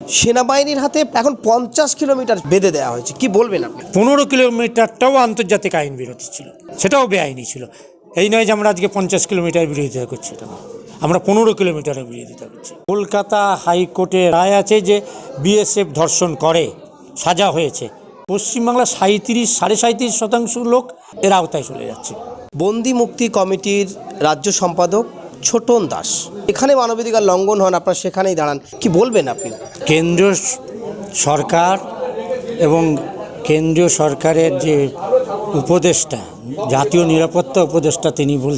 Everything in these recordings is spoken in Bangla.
সেনাবাহিনীর হাতে এখন পঞ্চাশ কিলোমিটার বেঁধে দেওয়া হয়েছে। কি বলবেন আপনি? পনেরো কিলোমিটারটাও আন্তর্জাতিক আইন বিরোধী ছিল। সেটাও বেআইনি ছিল। এই নয় যে আমরা আজকে পঞ্চাশ কিলোমিটার বিরোধিতা করছি এটা আমরা পনেরো কিলোমিটারের বিরোধিতা করছি। কলকাতা হাইকোর্টে রায় আছে যে বিএসএফ ধর্ষণ করে সাজা হয়েছে। পশ্চিমবাংলা সাঁত্রিশ সাড়ে সাঁত্রিশ শতাংশ লোক এর আওতায় চলে যাচ্ছে। বন্দি মুক্তি কমিটির রাজ্য সম্পাদক ছোটন দাস। এখানে মানবাধিকার লঙ্ঘন হন, আপনার সেখানেই দাঁড়ান। কি বলবেন আপনি? কেন্দ্রীয় সরকার এবং কেন্দ্রীয় সরকারের যে উপদেষ্টা, জাতীয় নিরাপত্তা উপদেষ্টা তিনি বল,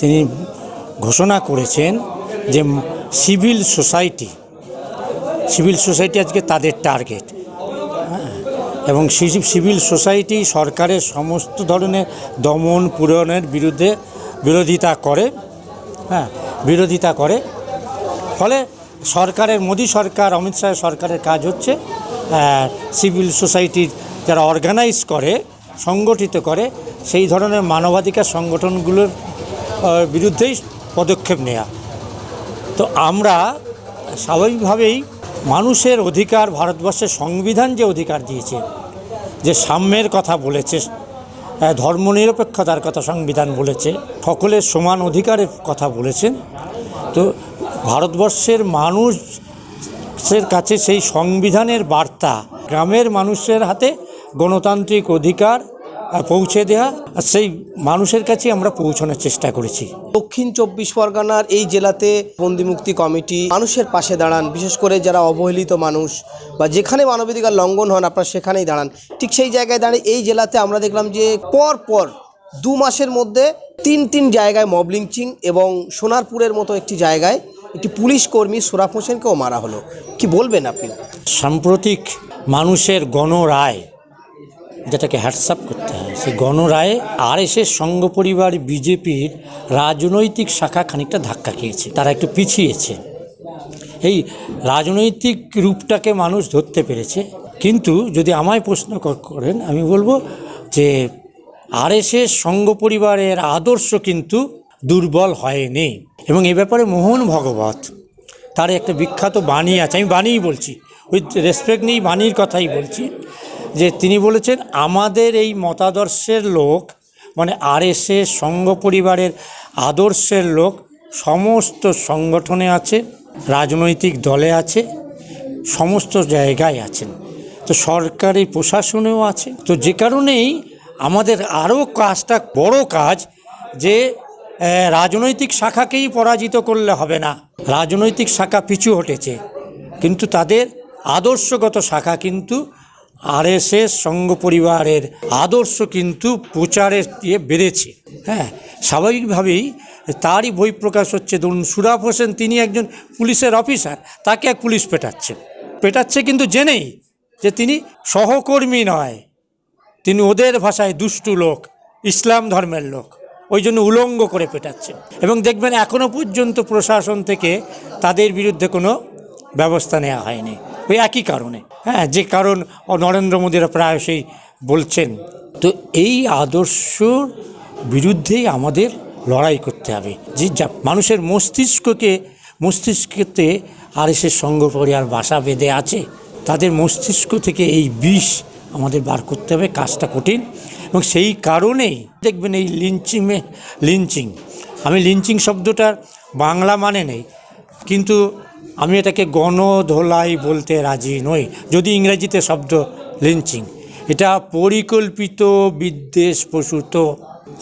তিনি ঘোষণা করেছেন যে সিভিল সোসাইটি সিভিল সোসাইটি আজকে তাদের টার্গেট। এবং সিভিল সোসাইটি সরকারের সমস্ত ধরনের দমন পূরণের বিরুদ্ধে বিরোধিতা করে। হ্যাঁ বিরোধিতা করে। ফলে সরকারের, মোদী সরকার, অমিত শাহের সরকারের কাজ হচ্ছে সিভিল সোসাইটির যারা অর্গানাইজ করে, সংগঠিত করে, সেই ধরনের মানবাধিকার সংগঠনগুলোর বিরুদ্ধেই পদক্ষেপ নেওয়া তো আমরা স্বাভাবিকভাবেই মানুষের অধিকার, ভারতবর্ষের সংবিধান যে অধিকার দিয়েছে, যে সাম্যের কথা বলেছে ধর্মনিরপেক্ষতার কথা সংবিধান বলেছে। সকলের সমান অধিকারের কথা বলেছেন তো ভারতবর্ষের মানুষের কাছে সেই সংবিধানের বার্তা, গ্রামের মানুষের হাতে গণতান্ত্রিক অধিকার পৌঁছে দেওয়া আর সেই মানুষের কাছে আমরা পৌঁছানোর চেষ্টা করেছি। দক্ষিণ চব্বিশ পরগনার এই জেলাতে বন্দিমুক্তি কমিটি মানুষের পাশে দাঁড়ান বিশেষ করে যারা অবহেলিত মানুষ বা যেখানে মানবাধিকার লঙ্ঘন হন আপনারা সেখানেই দাঁড়ান। ঠিক সেই জায়গায় দাঁড়িয়ে এই জেলাতে আমরা দেখলাম যে পর পর দু মাসের মধ্যে তিন তিন জায়গায় মব লিঞ্চিং এবং সোনারপুরের মতো একটি জায়গায় একটি পুলিশ কর্মী সুরাফ হোসেনকেও মারা হলো। কি বলবেন আপনি? সাম্প্রতিক মানুষের গণরায় যেটাকে হ্যাটসঅ্যাপ করতে হয়, সেই গণরায়ে আর এস সংঘ পরিবার বিজেপির রাজনৈতিক শাখা খানিকটা ধাক্কা খেয়েছে, তারা একটু পিছিয়েছে। এই রাজনৈতিক রূপটাকে মানুষ ধরতে পেরেছে। কিন্তু যদি আমায় প্রশ্ন করেন, আমি বলব যে আরএসএস সংঘ পরিবারের আদর্শ কিন্তু দুর্বল হয়নি। এবং এ ব্যাপারে মোহন ভগবত তার একটা বিখ্যাত বাণী আছে, আমি বাণীই বলছি, উইথ রেসপেক্ট নেই বাণীর কথাই বলছি। যে তিনি বলেছেন, আমাদের এই মতাদর্শের লোক মানে আরএসএস সংঘ পরিবারের আদর্শের লোক, সমস্ত সংগঠনে আছে, রাজনৈতিক দলে আছে, সমস্ত জায়গায় আছেন। তো সরকারি প্রশাসনেও আছে। তো যে কারণেই আমাদের আরও কাজটা, বড় কাজ, যে রাজনৈতিক শাখাকেই পরাজিত করলে হবে না। রাজনৈতিক শাখা পিছু হটেছে। কিন্তু তাদের আদর্শগত শাখা কিন্তু আরএসএস সংঘ পরিবারের আদর্শ কিন্তু প্রচারের দিয়ে বেড়েছে। হ্যাঁ স্বাভাবিকভাবেই তারই বই প্রকাশ হচ্ছে। ধরুন সুরাফ হোসেন তিনি একজন পুলিশের অফিসার, তাকে এক পুলিশ পেটাচ্ছে পেটাচ্ছে কিন্তু জেনেই যে তিনি সহকর্মী নয়। তিনি ওদের ভাষায় দুষ্টু লোক, ইসলাম ধর্মের লোক। ওই জন্য উলঙ্গ করে পেটাচ্ছে এবং দেখবেন এখনও পর্যন্ত প্রশাসন থেকে তাদের বিরুদ্ধে কোনো ব্যবস্থা নেওয়া হয়নি। ওই একই কারণে। হ্যাঁ যে কারণ নরেন্দ্র মোদীরা প্রায়শই বলছেন। তো এই আদর্শর বিরুদ্ধেই আমাদের লড়াই করতে হবে। যে যা, মানুষের মস্তিষ্ককে, মস্তিষ্কতে আর এসে সঙ্গ পরিবার বাসা বেঁধে আছে, তাদের মস্তিষ্ক থেকে এই বিষ আমাদের বার করতে হবে, কাজটা কঠিন। এবং সেই কারণেই দেখবেন এই লিঞ্চিংয়ে লিঞ্চিং আমি লিঞ্চিং শব্দটার বাংলা মানে নেই, কিন্তু আমি এটাকে গণধোলাই বলতে রাজি নই, যদি ইংরেজিতে শব্দ লিঞ্চিং এটা পরিকল্পিত বিদ্বেষ প্রসূত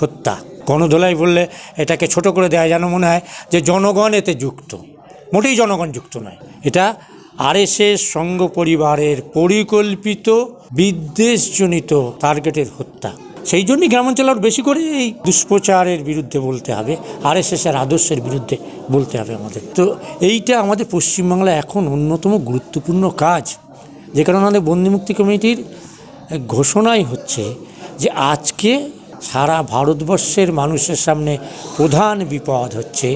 হত্যা। গণধোলাই বললে এটাকে ছোট করে দেওয়া যেন মনে হয় যে জনগণ এতে যুক্ত। মোটেই জনগণ যুক্ত নয়। এটা আরএসএস সংঘ পরিবারের পরিকল্পিত বিদ্বেষজনিত টার্গেটের হত্যা। সেই জন্যই গ্রামাঞ্চলে আরও বেশি করে এই দুষ্প্রচারের বিরুদ্ধে বলতে হবে, আরএসএসের আদর্শের বিরুদ্ধে বলতে হবে আমাদের। তো এইটা আমাদের পশ্চিমবাংলায় এখন অন্যতম গুরুত্বপূর্ণ কাজ। যে কারণে আমাদের বন্দিমুক্তি কমিটির ঘোষণাই হচ্ছে যে আজকে সারা ভারতবর্ষের মানুষের সামনে প্রধান বিপদ হচ্ছে,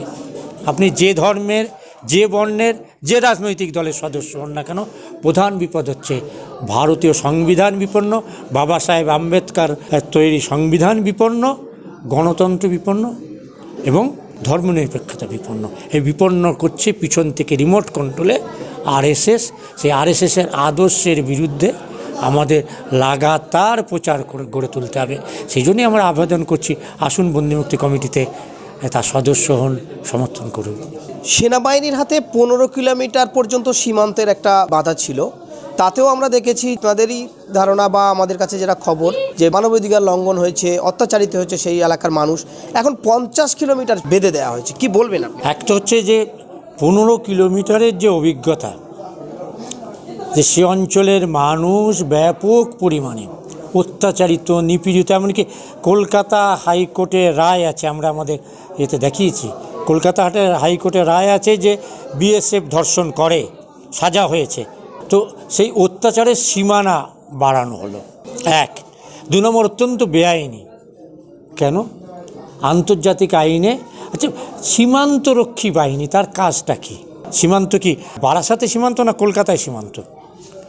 আপনি যে ধর্মের, যে বর্ণের, যে রাজনৈতিক দলের সদস্য হন না কেন, প্রধান বিপদ হচ্ছে ভারতীয় সংবিধান বিপন্ন, বাবা সাহেব আম্বেদকর তৈরি সংবিধান বিপন্ন, গণতন্ত্র বিপন্ন এবং ধর্মনিরপেক্ষতা বিপন্ন। এই বিপন্ন করছে পিছন থেকে রিমোট কন্ট্রোলে আরএসএস সেই আরএসএসের আদর্শের বিরুদ্ধে আমাদের লাগাতার প্রচার করে, গড়ে তুলতে হবে। সেই জন্যই আমরা আবেদন করছি, আসুন বন্দিমুক্তি কমিটিতে তার সদস্য হন, সমর্থন করুন। সেনাবাহিনীর হাতে পনেরো কিলোমিটার পর্যন্ত সীমান্তের একটা বাধা ছিল। তাতেও আমরা দেখেছি তাদেরই ধারণা বা আমাদের কাছে যেটা খবর, যে মানবাধিকার লঙ্ঘন হয়েছে, অত্যাচারিত হয়েছে সেই এলাকার মানুষ। এখন পঞ্চাশ কিলোমিটার বেঁধে দেওয়া হয়েছে, কি বলবেন আপনি? একটা হচ্ছে যে পনেরো কিলোমিটারের যে অভিজ্ঞতা, যে সে অঞ্চলের মানুষ ব্যাপক পরিমাণে অত্যাচারিত, নিপীড়িত, এমনকি কলকাতা হাইকোর্টে রায় আছে, আমরা আমাদের এতে দেখিয়েছি। কলকাতা হাটের হাইকোর্টে রায় আছে যে বিএসএফ ধর্ষণ করে, সাজা হয়েছে। তো সেই অত্যাচারের সীমানা বাড়ানো হলো। এক, দু নম্বর অত্যন্ত বেআইনি। কেন? আন্তর্জাতিক আইনে আচ্ছা সীমান্তরক্ষী বাহিনী, তার কাজটা কি? সীমান্ত কি বারাসাতে সীমান্ত না কলকাতায় সীমান্ত?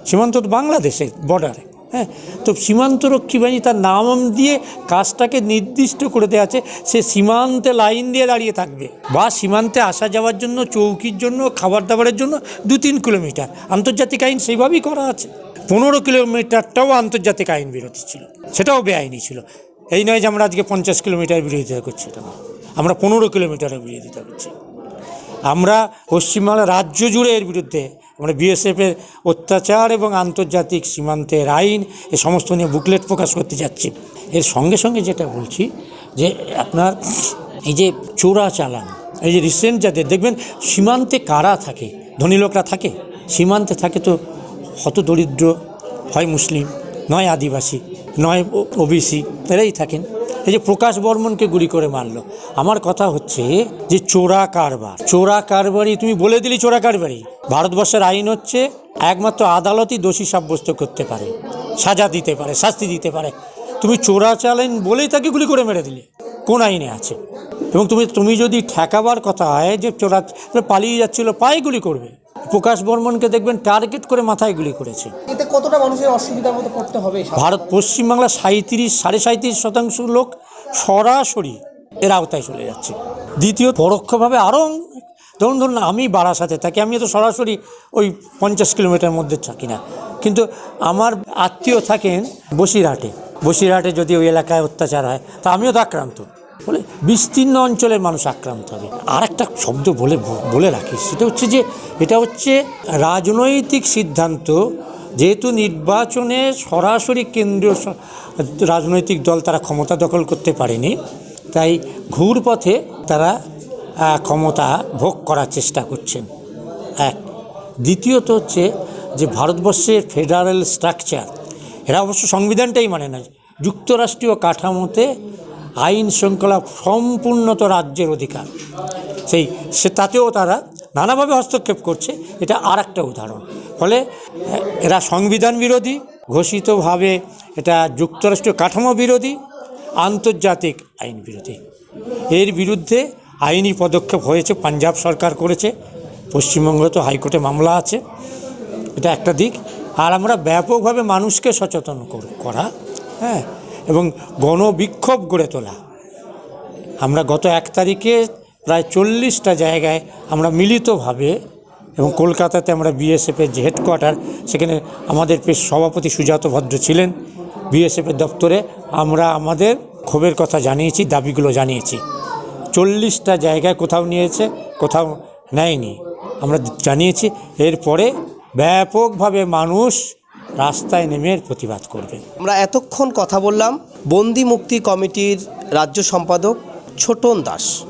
সীমান্ত তো বাংলাদেশের বর্ডারে হ্যাঁ তো সীমান্তরক্ষী বাহিনী তার নাম দিয়ে কাজটাকে নির্দিষ্ট করে দেওয়া আছে, সে সীমান্তে লাইন দিয়ে দাঁড়িয়ে থাকবে বা সীমান্তে আসা যাওয়ার জন্য, চৌকির জন্য, খাবার দাবারের জন্য দু তিন কিলোমিটার। আন্তর্জাতিক আইন সেইভাবেই করা আছে। পনেরো কিলোমিটারটাও আন্তর্জাতিক আইন বিরোধী ছিল, সেটাও বেআইনি ছিল। এই নয় যে আমরা আজকে পঞ্চাশ কিলোমিটার বিরোধিতা করছি, এটা আমরা পনেরো কিলোমিটারের বিরোধিতা করছি। আমরা পশ্চিমবাংলা রাজ্য জুড়ে এর বিরুদ্ধে আমরা বিএসএফের অত্যাচার এবং আন্তর্জাতিক সীমান্তের আইন, এ সমস্ত নিয়ে বুকলেট প্রকাশ করতে যাচ্ছি। এর সঙ্গে সঙ্গে যেটা বলছি, যে আপনার এই যে চোরা চালান, এই যে রিসেন্ট যাদের, দেখবেন সীমান্তে কারা থাকে? ধনী লোকরা থাকে? সীমান্তে থাকে তো হত দরিদ্র, হয় মুসলিম, নয় আদিবাসী, নয় ওবিসি, এরাই থাকেন। এই যে প্রকাশ বর্মনকে গুলি করে মারলো। আমার কথা হচ্ছে যে চোরা কারবার। চোরা কারবারি তুমি বলে দিলি চোরা কারবারি ভারতবর্ষের আইন হচ্ছে একমাত্র আদালতই দোষী সাব্যস্ত করতে পারে, সাজা দিতে পারে, শাস্তি দিতে পারে। তুমি চোরা চালেন বলেই তাকে গুলি করে মেরে দিলে। কোন আইনে আছে? এবং তুমি তুমি যদি ঠেকাবার কথা হয় যে চোরা পালিয়ে যাচ্ছিল, পায়ে গুলি করবে। প্রকাশ বর্মনকে দেখবেন টার্গেট করে মাথায় গুলি করেছে। এতে কতটা মানুষের অসুবিধার মধ্যে পড়তে হবে ভারত পশ্চিমবাংলা সাঁত্রিশ সাড়ে সাঁত্রিশ শতাংশ লোক সরাসরি এর আওতায় চলে যাচ্ছে। দ্বিতীয় পরোক্ষভাবে আরও ধরুন ধরুন আমি বারাসাতে থাকি আমি তো সরাসরি ওই পঞ্চাশ কিলোমিটার মধ্যে থাকি না। কিন্তু আমার আত্মীয় থাকেন বসিরহাটে। বসিরহাটে যদি ওই এলাকায় অত্যাচার হয় তা আমিও তো আক্রান্ত। বলে বিস্তীর্ণ অঞ্চলের মানুষ আক্রান্ত হবে। আর একটা শব্দ বলে বলে রাখি, সেটা হচ্ছে যে, এটা হচ্ছে রাজনৈতিক সিদ্ধান্ত। যেহেতু নির্বাচনে সরাসরি কেন্দ্রীয় রাজনৈতিক দল তারা ক্ষমতা দখল করতে পারেনি, তাই ঘুর পথে তারা ক্ষমতা ভোগ করার চেষ্টা করছেন। এক। দ্বিতীয়ত হচ্ছে যে, ভারতবর্ষের ফেডারেল স্ট্রাকচার, এরা অবশ্য সংবিধানটাই মানে না, যুক্তরাষ্ট্রীয় কাঠামোতে আইন শৃঙ্খলা সম্পূর্ণত রাজ্যের অধিকার। সেই, সে তাতেও তারা নানাভাবে হস্তক্ষেপ করছে, এটা আর একটা উদাহরণ। ফলে এরা সংবিধান বিরোধী, ঘোষিতভাবে এটা যুক্তরাষ্ট্রীয় কাঠামো বিরোধী, আন্তর্জাতিক আইন বিরোধী। এর বিরুদ্ধে আইনি পদক্ষেপ হয়েছে, পাঞ্জাব সরকার করেছে, পশ্চিমবঙ্গ তো হাইকোর্টে মামলা আছে। এটা একটা দিক। আর আমরা ব্যাপকভাবে মানুষকে সচেতন করা হ্যাঁ এবং গণবিক্ষোভ গড়ে তোলা। আমরা গত এক তারিখে প্রায় চল্লিশটা জায়গায় আমরা মিলিতভাবে এবং কলকাতাতে আমরা বিএসএফের যে হেডকোয়ার্টার, সেখানে আমাদের পেশ সভাপতি সুজাত ভদ্র ছিলেন। বিএসএফের দপ্তরে আমরা আমাদের ক্ষোভের কথা জানিয়েছি, দাবিগুলো জানিয়েছি। চল্লিশটা জায়গায় কোথাও নিয়েছে, কোথাও নেয়নি। আমরা জানিয়েছি, এরপরে ব্যাপকভাবে মানুষ রাস্তায় নেমে প্রতিবাদ করবে। আমরা এতক্ষণ কথা বললাম, বন্দি মুক্তি কমিটির রাজ্য সম্পাদক ছোটন দাস।